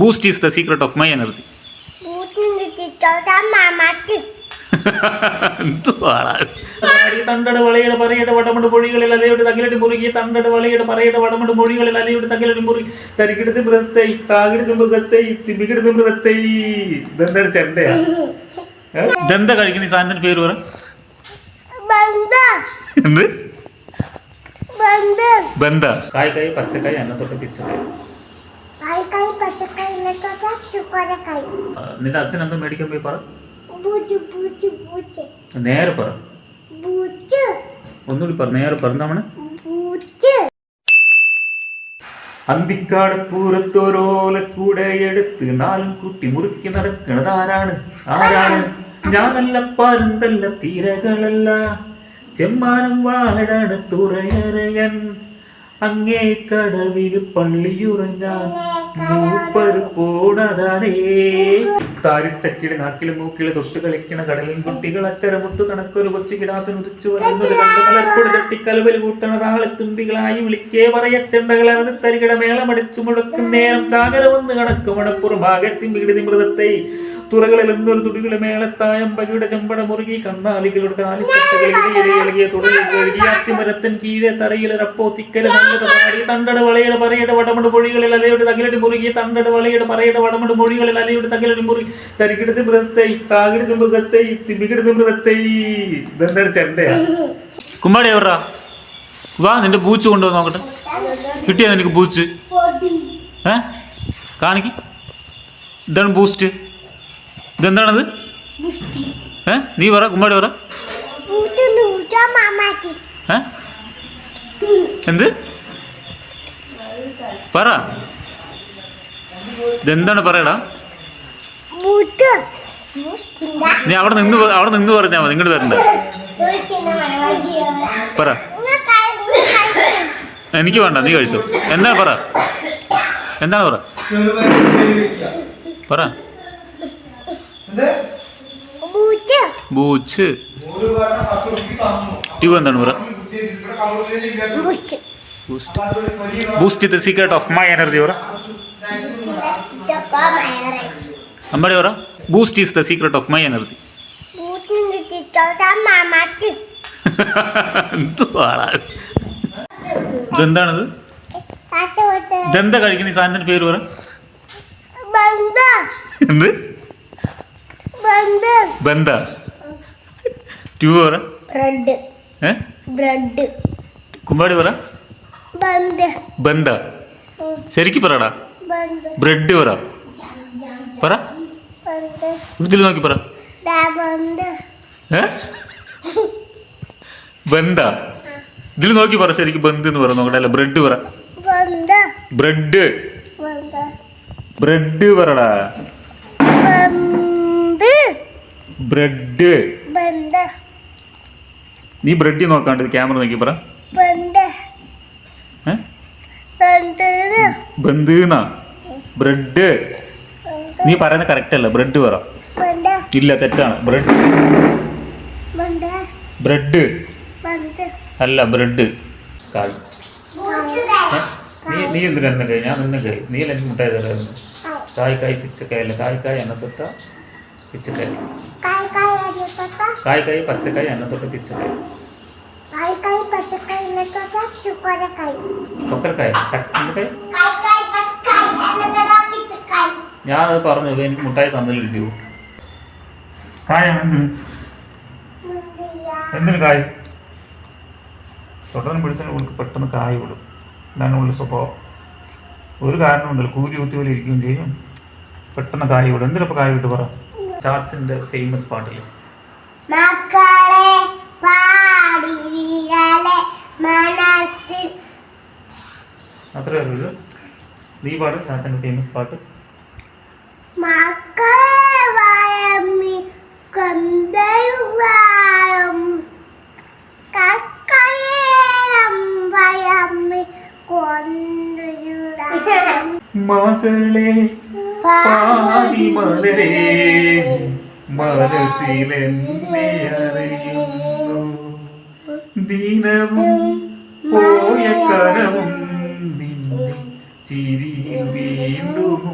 Boost is the secret of my energy തണ്ടട് വളയുടെ പറയുടെ വടമുണ്ട് മൊഴികളിൽ അലയുടെ തകിലടി മുറുകി തണ്ടട് വളയുടെ പറയുടെ വടമുണ്ട് മൊഴികളിൽ അലയുടെ തകിലടി മുറുകി. തരികിടത്ത് മൃഗത്തൈ താകിടത്ത് മൃഗത്തൈ തിമികിടത്ത് മൃഗത്തൈ. ഇതെന്താണ് ചെണ്ടയാ? ഇതെന്താ കഴിക്കണ? ഈ സാധനത്തിന്റെ പേര് പറ. എന്ത്? ബന്ധ. കായ് കായ് പച്ചക്കായ് അന്നത്തൊക്കെ പിച്ചക്കായ്. നിന്റെ അച്ഛൻ എന്താ മേടിക്കാൻ പോയി പറ. നേരെ പറ. ഒന്നുകൂടി പറ നേരെ പറ. എന്താണ് അന്തിക്കാട് പൂരത്തോരോലക്കൂടെ എടുത്ത് നാലും കുട്ടി മുറുക്കി നടക്കണത് ആരാണ്? ആരാണ്? ഞാനല്ല പരുന്തല്ല തീരകളല്ല. ചെമ്മാനം വാഴാണ് തുറയറയൻ. അങ്ങേ കടവിൽ പള്ളിയുറഞ്ഞാൽ മൂപ്പര് നാക്കിൽ മൂക്കിലെ തൊട്ട് കളിക്കണ കടലിൻ കുട്ടികൾ അക്കരമുട്ട് കണക്കൊരു കൊച്ചു കിടാത്തിന് ഉദിച്ചു വരുന്നത് കണ്ട് മലർപ്പൊടി തട്ടി കലവൽ കൂട്ടണ താളെ തുമ്പികളായി വിളിക്കേ പറയച്ചെണ്ടകൾ അറിഞ്ഞ് തരികിട മേളമടിച്ചു മുടക്കും നേരം ചാകരമെന്ന് കണക്ക്. മണപ്പുറം ഭാഗത്തിൻ വികിടി മൃതത്തെ തുറകളിൽ എന്തൊരു തുടികളെ മേളത്തായം പകിയുടെ ചെമ്പട മുറുകി കന്നാലികളുടെ കാലിച്ചട്ടകളിൽ തുടങ്ങി അത്തിമരത്തിൻ കീഴെ തറയിലൊരപ്പോ തിക്കര പാടി തണ്ടട വളയുടെ പറയുടെ വടമട് മൊഴികളിൽ അലയുടെ തകിലടി മുറുകി തണ്ടട വളയുടെ പറയുടെ വടമട് മൊഴികളിൽ അലയുടെ തകിലടി മുറുകി തരികിടുന്ന മൃഗത്തെ താകിടത്ത് മൃഗത്തെ തിമികിടുന്ന മൃഗത്തെ. ഇതെന്താണ് ചെണ്ടയാ? കുമ്മാടി എവറാ വാ നിന്റെ പൂച്ച കൊണ്ടുവന്ന് നോക്കട്ടെ. കിട്ടിയാ നിനക്ക് പൂച്ച്? ഏ? കാണിക്ക്. ഇതാണ് ബൂസ്റ്റ് ഇതെന്താണത്? ഏ? നീ പറ കുമ്പാടി പറ. എന്ത്? പറ. ഇതെന്താണ് പറയടാ? നീ അവിടെ നിന്ന് അവിടെ നിന്ന് പറഞ്ഞാ മതി ഇങ്ങോട്ട് വരണ്ട. പറ. എനിക്ക് വേണ്ട നീ കഴിച്ചോ. എന്താണ് പറ? എന്താണ് പറ? പറ. ബൂച്ച് ട്യൂ എന്താണ് പറ? Boost boost the secret of my energy പറ. അമ്മടി പറ. Boost is the secret of my energy ഇതെന്താണിത്? ഇതെന്താ കഴിക്കണ ഈ സാധനത്തിന്റെ പേര് പറ? എന്ത്? ബന്ദ ടു പറ. ബ്രെഡ്. കുമ്പാടി പറ. ബന്ദ് ശരിക്കും പറടാ. ബ്രെഡ് പറ. പറ. ഇതിൽ നോക്കി പറ. ബന്ദ് ഇതിൽ നോക്കി പറ ശരിക്കും ബന്ദ് എന്ന് പറ നോക്കട്ടെ. അല്ല ബ്രെഡ് പറ. ബ്രെഡ്. ബ്രെഡ് പറടാ. ബ്രെഡ്. നീ ബ്രെഡ് നോക്കാണ്ട് ക്യാമറ നോക്കി പറ. ബ്രെഡ്. നീ പറയുന്നത് കറക്റ്റ് അല്ല. ബ്രെഡ് പറ. ഇല്ല തെറ്റാണ്. ബ്രെഡ്. ബ്രെഡ്. അല്ല ബ്രെഡ്. നീ നീ എന്തിനാ കഴിഞ്ഞാ ഞാൻ നിന്നെ കഴി നീ എനിക്ക് മുട്ടായി തരായിരുന്നു കായ് കായ് പിച്ചക്കായല്ല കായ് കായ് എന്നെ പിച്ചക്കായ കൊക്കരക്കായ കായ് കായ് പച്ചക്കായ് എന്നത്തെ പിച്ചക്കായ്. ഞാൻ അത് പറഞ്ഞു എനിക്ക് മുട്ടായി തന്നില്ലോ കായ കായാണ് എന്തിന് കായ്? പിടിച്ചാൽ ഉൾക്ക് പെട്ടെന്ന് കായ വിടും. ഇതാണ് ഉള്ള സ്വഭാവം. ഒരു കാരണമുണ്ടല്ലോ കൂലി കുത്തി പോലെ ഇരിക്കുകയും ചെയ്യും. പെട്ടെന്ന് കായ് വിടും. എന്തിനപ്പോൾ കായ് വിട്ട് പറ? ചാർച്ചിന്റെ ഫേമസ് പാട്ടിൽ മക്കളെ പാടി വിരലെ മനസ്സിൽ. അത്രേ അറിയുള്ളൂ നീ പാട് ചാച്ചന്റെ ഫേമസ് പാട്ട്. മകളെ പാതി മലരെ മനസ്സിലെന്നെ അറിയുന്നു ദിനവും പോയ കനവും നിന്നെ ചിരിയിൽ വീണ്ടും